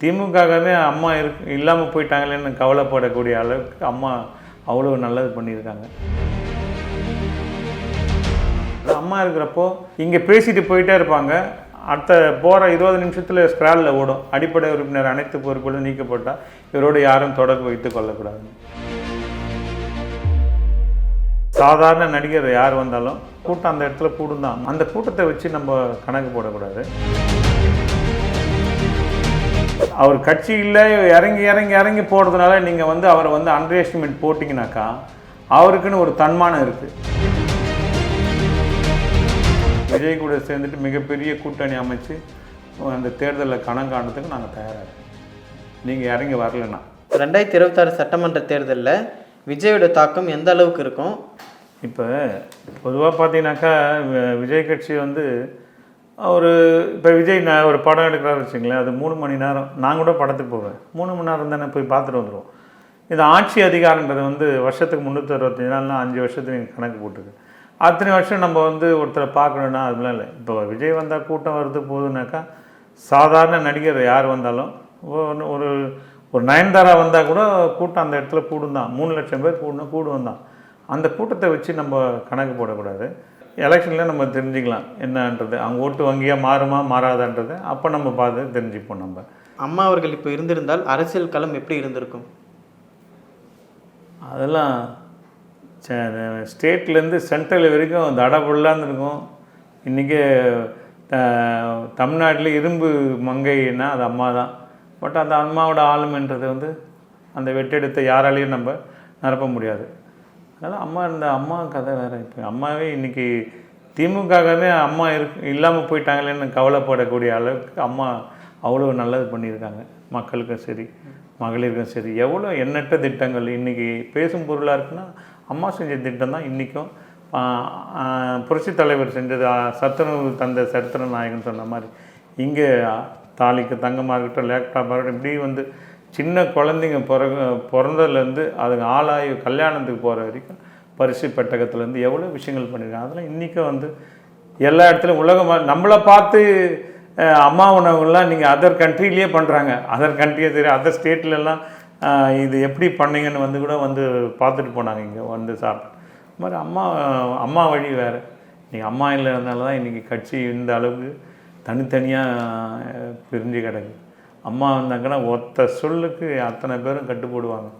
திமுகவே அம்மா இருக்கு இல்லாமல் போயிட்டாங்களேன்னு கவலைப்படக்கூடிய அளவுக்கு அம்மா அவ்வளோ நல்லது பண்ணியிருக்காங்க. அம்மா இருக்கிறப்போ இங்கே பேசிட்டு போயிட்டே இருப்பாங்க. அடுத்த போகிற இருபது நிமிஷத்தில் ஸ்க்ராலில் ஓடும். அடிப்படை உறுப்பினர் அனைத்து பொறுப்புகளும் நீக்கப்பட்டால் இவரோடு யாரும் தொடர்பு வைத்துக் கொள்ளக்கூடாது. சாதாரண நடிகர் யார் வந்தாலும் கூட்டம் அந்த இடத்துல கூடும் தான் அந்த கூட்டத்தை வச்சு நம்ம கணக்கு போடக்கூடாது. அவர் கட்சியில் இறங்கி இறங்கி இறங்கி போகிறதுனால நீங்கள் வந்து அவரை வந்து அண்டர் எஸ்டிமேட் போட்டிங்கனாக்கா அவருக்குன்னு ஒரு தன்மானம் இருக்குது விஜய் கூட சேர்ந்துட்டு மிகப்பெரிய கூட்டணி அமைச்சு அந்த தேர்தலில் கணம் காணுறதுக்கு நாங்கள் தயாராக இருக்கோம். நீங்கள் இறங்கி வரலன்னா. ரெண்டாயிரத்தி இருபத்தாறு சட்டமன்ற தேர்தலில் விஜயோட தாக்கம் எந்த அளவுக்கு இருக்கும்? இப்போ பொதுவாக பார்த்தீங்கன்னாக்கா விஜய் கட்சி வந்து ஒரு இப்போ விஜய் நான் ஒரு படம் எடுக்கிறாரு வச்சுங்களேன் அது மூணு மணி நேரம். நான் கூட படத்துக்கு போவேன். மூணு மணி நேரம் தானே போய் பார்த்துட்டு வந்துடுவோம் இது ஆட்சி அதிகாரன்றது வந்து வருஷத்துக்கு முந்நூற்றி அறுபத்தஞ்சு நாள்னா அஞ்சு வருஷத்துக்கு நீங்கள் கணக்கு போட்டுருக்கு. அத்தனை வருஷம் நம்ம வந்து ஒருத்தரை பார்க்கணுன்னா அதெல்லாம் இல்லை. இப்போ விஜய் வந்தால் கூட்டம் வருது போகுதுனாக்கா சாதாரண நடிகர் யார் வந்தாலும் ஒரு ஒரு ஒரு நயன்தாரா வந்தால் கூட கூட்டம் அந்த இடத்துல கூடும் தான் மூணு லட்சம் பேர் கூடணும் கூடுவோம் தான் அந்த கூட்டத்தை வச்சு நம்ம கணக்கு போடக்கூடாது. எலெக்ஷனில் நம்ம தெரிஞ்சுக்கலாம் என்னன்றது. அவங்க ஓட்டு வங்கியாக மாறுமா மாறாதான்றது அப்போ நம்ம பார்த்து தெரிஞ்சுப்போம் நம்ம. அம்மா அவர்கள் இப்போ இருந்திருந்தால் அரசியல் களம் எப்படி இருந்திருக்கும்? அதெல்லாம் ஸ்டேட்லேருந்து சென்ட்ரல் வரைக்கும் தடபுள்ளான்னு இருக்கும். இன்றைக்கி தமிழ்நாட்டில் இரும்பு மங்கைன்னா அது அம்மா தான். பட் அந்த அம்மாவோட ஆளுமைன்றது வந்து அந்த வெட்டெடுத்த யாராலையும் நம்ம நிரப்ப முடியாது. அதனால் அம்மா இருந்த அம்மா கதை வேறு இப்போ அம்மாவே இன்றைக்கி திமுகவே அம்மா இருக்கு இல்லாமல் போயிட்டாங்களேன்னு கவலைப்படக்கூடிய அளவுக்கு அம்மா அவ்வளோ நல்லது பண்ணியிருக்காங்க. மக்களுக்கும் சரி மகளிருக்கும் சரி. எவ்வளோ எண்ணற்ற திட்டங்கள் இன்றைக்கி பேசும் பொருளாக இருக்குன்னா அம்மா செஞ்ச திட்டம் தான் இன்றைக்கும் புரட்சி தலைவர் செஞ்சது சத்துணவு தந்த சரித்திர நாயகன் சொன்ன மாதிரி. இங்கே தாலிக்கு தங்கமாக இருக்கட்டும் லேப்டாப்பாக இருக்கட்டும் இப்படி வந்து சின்ன குழந்தைங்க பிறகு பிறந்ததுலேருந்து அதுங்க ஆளாகி கல்யாணத்துக்கு போகிற வரைக்கும் பரிசு பெட்டகத்துலேருந்து எவ்வளோ விஷயங்கள் பண்ணியிருக்காங்க. அதெல்லாம் இன்றைக்கும் வந்து எல்லா இடத்துலையும் உலகம் நம்மளை பார்த்து அம்மா உணவுகள்லாம் நீங்கள் அதர் கண்ட்ரிலேயே பண்ணுறாங்க அதர் கண்ட்ரியே சரி அதர் ஸ்டேட்லலாம் இது எப்படி பண்ணீங்கன்னு வந்து கூட வந்து பார்த்துட்டு போனாங்க இங்கே வந்து சாப்பிட்டு. இது மாதிரி அம்மா அம்மா வழி வேறு. நீங்கள் அம்மா இல்லைனால தான் இன்றைக்கி கட்சி இந்த அளவுக்கு தனித்தனியாக பிரிஞ்சு கிடக்கு. அம்மா வந்தாங்கன்னா ஒத்த சொல்லுக்கு அத்தனை பேரும் கட்டுப்படுவாங்க.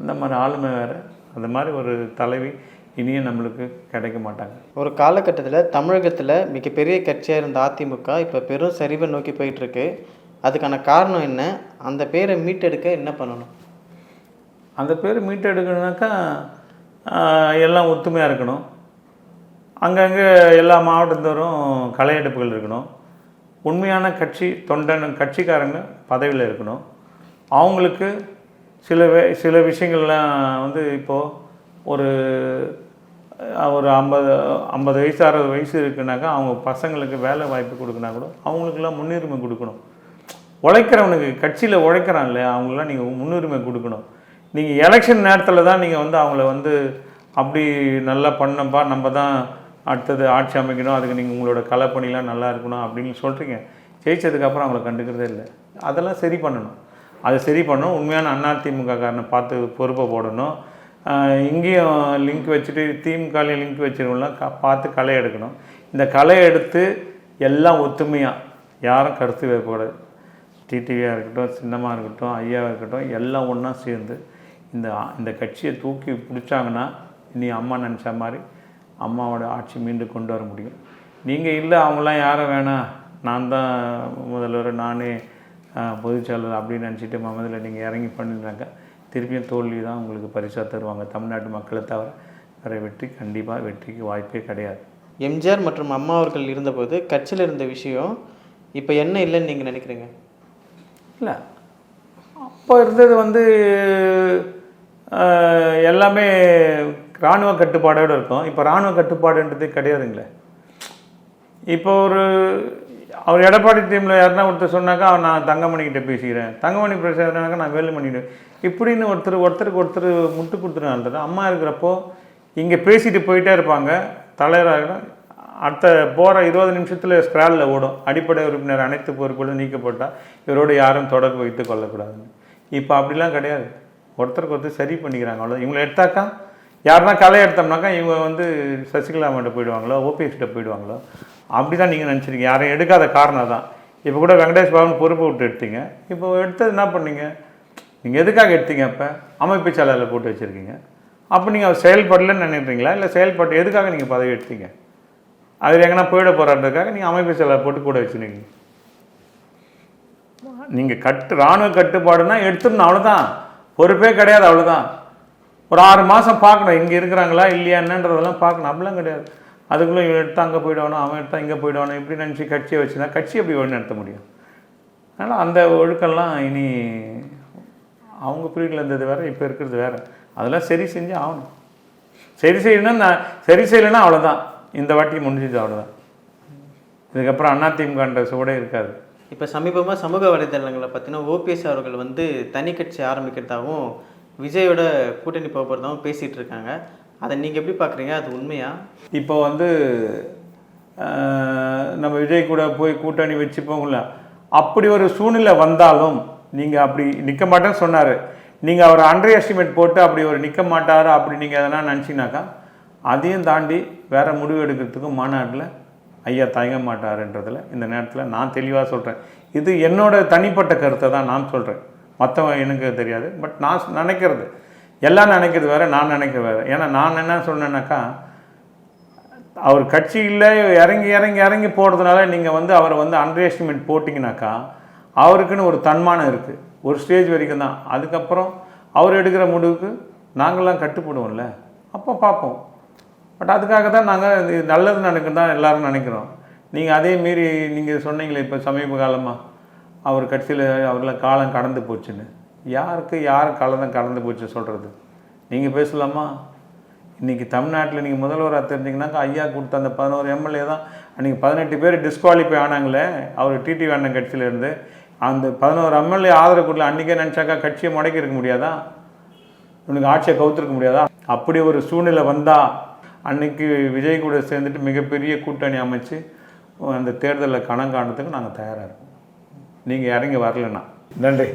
அந்த மாதிரி ஆளுமை வேறு. அந்த மாதிரி ஒரு தலைவி இனியும் நம்மளுக்கு கிடைக்க மாட்டாங்க. ஒரு காலகட்டத்தில் தமிழகத்தில் மிகப்பெரிய கட்சியாக இருந்த அதிமுக இப்போ பெரும் சரிவை நோக்கி போயிட்டுருக்கு. அதுக்கான காரணம் என்ன? அந்த பேரை மீட்டெடுக்க என்ன பண்ணணும்? அந்த பேர் மீட்டெடுக்கணுனாக்கா எல்லாம் ஒத்துமையாக இருக்கணும். அங்கங்கே எல்லா மாவட்டத்தோறும் களையெடுப்புகள் இருக்கணும். உண்மையான கட்சி தொண்டன் கட்சிக்காரங்க பதவியில் இருக்கணும். அவங்களுக்கு சில வே சில விஷயங்கள்லாம் வந்து இப்போது ஒரு ஒரு ஐம்பது ஐம்பது வயசு அறுபது வயசு இருக்குனாக்கா அவங்க பசங்களுக்கு வேலை வாய்ப்பு கொடுக்குனா கூட அவங்களுக்கெல்லாம் முன்னுரிமை கொடுக்கணும். உழைக்கிறவனுக்கு கட்சியில் உழைக்கிறான் இல்லையா அவங்களாம் நீங்கள் முன்னுரிமை கொடுக்கணும். நீங்கள் எலெக்ஷன் நேரத்தில் தான் நீங்கள் வந்து அவங்கள வந்து அப்படி நல்லா பண்ணப்பா நம்ம தான் அடுத்தது ஆட்சி அமைக்கணும் அதுக்கு நீங்கள் உங்களோட கலைப்பணிலாம் நல்லா இருக்கணும் அப்படின்னு சொல்கிறீங்க ஜெயிச்சதுக்கப்புறம் அவங்கள கண்டுக்கிறதே இல்லை. அதெல்லாம் சரி பண்ணணும். அதை சரி பண்ணணும். உண்மையான அதிமுக காரனை பார்த்து பொறுப்பை போடணும். இங்கேயும் லிங்க் வச்சுட்டு திமுகலையும் லிங்க் வச்சுருவோம்லாம் க பார்த்து களை எடுக்கணும். இந்த களை எடுத்து எல்லாம் ஒத்துமையாக யாரும் கருத்து வேறுபாடு. டிடிவியாக இருக்கட்டும் சின்னமாக இருக்கட்டும் ஐயாவாக இருக்கட்டும் எல்லாம் ஒன்றா சேர்ந்து இந்த இந்த கட்சியை தூக்கி பிடிச்சாங்கன்னா இனி அம்மா நினச்ச மாதிரி அம்மாவோட ஆட்சி மீண்டும் கொண்டு வர முடியும். நீங்கள் இல்லை அவங்களாம் யாரும் வேணாம் நான் தான் முதல்வர் நானே ஆஹ், பொதுச்செயலாளர் அப்படின்னு நினச்சிட்டு மமதில் நீங்கள் இறங்கி பண்ணிருந்தாங்க திருப்பியும் தோல்வி தான் உங்களுக்கு பரிசாக தருவாங்க. தமிழ்நாட்டு மக்களை தவிர வேறு வெற்றி கண்டிப்பாக வெற்றிக்கு வாய்ப்பே கிடையாது. எம்ஜிஆர் மற்றும் அம்மா அவர்கள் இருந்தபோது கட்சியில் இருந்த விஷயம் இப்போ என்ன இல்லைன்னு நீங்கள் நினைக்கிறீங்க? இல்லை. அப்போ இருந்தது வந்து எல்லாமே இராணுவ கட்டுப்பாடோடு இருக்கும். இப்போ இராணுவ கட்டுப்பாடுன்றது கிடையாதுங்களே. இப்போ ஒரு அவர் எடப்பாடி டீமில் யாருன்னா ஒருத்தர் சொன்னாக்கா அவர் நான் தங்கமணிக்கிட்ட பேசிக்கிறேன். தங்கமணி பேசுறதுனாக்கா நான் வேலுமணிட்டு இப்படின்னு ஒருத்தர் ஒருத்தருக்கு ஒருத்தர் முட்டு கொடுத்துருந்தது அம்மா இருக்கிறப்போ இங்கே பேசிட்டு போயிட்டே இருப்பாங்க. தலைவராக அடுத்த போகிற இருபது நிமிஷத்தில் ஸ்க்ராலில் ஓடும். அடிப்படை உறுப்பினர் அனைத்து பொறுப்புகளும் நீக்கப்பட்டால் இவரோடு யாரும் தொடர்பு வைத்து கொள்ளக்கூடாதுன்னு. இப்போ அப்படிலாம் கிடையாது. ஒருத்தருக்கு ஒருத்தர் சரி பண்ணிக்கிறாங்க அவ்வளோ இவங்களை எடுத்தாக்கா? யாருன்னா களை எடுத்தோம்னாக்கா இவங்க வந்து சசிகலா மட்டும் போயிடுவாங்களோ ஓபிஎஸ்கிட்ட போயிடுவாங்களோ அப்படி தான் நீங்கள் நினச்சிருக்கீங்க. யாரையும் எடுக்காத காரணம் தான் இப்போ கூட வெங்கடேஷ் பவன் பொறுப்பு விட்டு எடுத்தீங்க. இப்போ எடுத்தது என்ன பண்ணீங்க? நீங்கள் எதுக்காக எடுத்தீங்க அப்போ? அமைப்பு செயலாளர் போட்டு வச்சுருக்கீங்க. அப்போ நீங்கள் அவர் செயல்படலன்னு நினைக்கிறீங்களா? இல்லை செயல்பட்டு எதுக்காக நீங்கள் பதவி எடுத்தீங்க? அவர் எங்கன்னா போயிட போகிறான்றதுக்காக நீங்கள் அமைப்பு செயலாளர் போட்டு கூட வச்சுருக்கீங்க. நீங்கள் கட்டு இராணுவ கட்டுப்பாடுனா எடுத்துடணும் அவ்வளோதான் பொறுப்பே கிடையாது அவ்வளோதான் ஒரு ஆறு மாதம் பார்க்கணும் இங்கே இருக்கிறாங்களா இல்லையா என்னன்றதெல்லாம் பார்க்கணும். அப்படிலாம் கிடையாது. அதுக்குள்ளே இவன் எடுத்தால் அங்கே போயிடுவானோ அவன் எடுத்தால் இங்கே போயிடுவானோ இப்படி நினச்சி கட்சியை வச்சுருந்தா கட்சி எப்படி வழிநடத்த முடியும். அதனால் அந்த ஒழுக்கெல்லாம் இனி அவங்க பீரியடில் இருந்தது வேறு இப்போ இருக்கிறது வேறு. அதெல்லாம் சரி செஞ்சு ஆகணும். சரி செய்யணும்னா நான் சரி செய்யலைன்னா அவ்வளோதான் இந்த வாட்டி முடிஞ்சது அவ்வளோதான் இதுக்கப்புறம் அதிமுகன்ற சுவடே இருக்காது. இப்போ சமீபமாக சமூக வலைதளங்களை பார்த்தீங்கன்னா ஓபிஎஸ் அவர்கள் வந்து தனி கட்சி ஆரம்பிக்கிறதாகவும் விஜயோட கூட்டணி போக போகிறதாகவும் பேசிகிட்டு இருக்காங்க அதை நீங்கள் எப்படி பார்க்குறீங்க? அது உண்மையா? இப்போ வந்து நம்ம விஜய் கூட போய் கூட்டணி வச்சுப்போங்கள அப்படி ஒரு சூழ்நிலை வந்தாலும் நீங்கள் அப்படி நிற்க மாட்டேன்னு சொன்னார். நீங்கள் அவர் அண்டர் எஸ்டிமேட் போட்டு அப்படி ஒரு நிற்க மாட்டார் அப்படி நீங்கள் எதனா நினச்சினாக்கா அதையும் தாண்டி வேறு முடிவு எடுக்கிறதுக்கு மாநாட்டில் ஐயா தயங்க மாட்டாருன்றதில் இந்த நேரத்தில் நான் தெளிவாக சொல்கிறேன் இது என்னோட தனிப்பட்ட கருத்தை தான் நான் சொல்கிறேன் மற்றவன் எனக்கு தெரியாது பட் நான் நினைக்கிறது. எல்லாம் நினைக்கிறது வேறு நான் நினைக்கிறது வேற. ஏன்னா நான் என்ன சொன்னேன்னாக்கா அவர் கட்சியில் இறங்கி இறங்கி இறங்கி போடுறதுனால நீங்கள் வந்து அவரை வந்து அண்டர் எஸ்டிமேட் போட்டிங்கனாக்கா அவருக்குன்னு ஒரு தன்மானம் இருக்குது ஒரு ஸ்டேஜ் வரைக்கும் தான். அதுக்கப்புறம் அவர் எடுக்கிற முடிவுக்கு நாங்கள்லாம் கட்டுப்படுவோம்ல. அப்போ பார்ப்போம். பட் அதுக்காக தான் நாங்கள் இது நல்லது நடக்கும் தான் எல்லாரும் நினைக்கிறோம். நீங்கள் அதே மீறி நீங்கள் சொன்னீங்களே இப்போ சமீப காலமாக அவர் கட்சியில் அவரில் காலம் கடந்து போச்சுன்னு. யாருக்கு யார் காலம் கடந்து போச்சு சொல்கிறது நீங்கள் பேசலாமா? இன்றைக்கி தமிழ்நாட்டில் நீங்கள் முதல்வராக தெரிஞ்சிங்கனாக்கா ஐயா கொடுத்த அந்த பதினோரு எம்எல்ஏ தான் அன்றைக்கி பதினெட்டு பேர் டிஸ்குவாலிஃபை ஆனாங்களே அவர் டிடி அண்ணன் கட்சியிலேருந்து அந்த பதினோரு எம்எல்ஏ ஆதரவு கொடுக்கல அன்றைக்கே நினச்சாக்கா கட்சியை முடக்கி இருக்க முடியாதா? இவனுக்கு ஆட்சியை கவுத்திருக்க முடியாதா? அப்படி ஒரு சூழ்நிலை வந்தால் அன்னைக்கு விஜய் கூட சேர்ந்துட்டு மிகப்பெரிய கூட்டணி அமைச்சு அந்த தேர்தலில் கணம் காணத்துக்கு நாங்கள் தயாராக இருக்கோம். நீங்கள் இறங்கி வரலன்னா. நன்றி.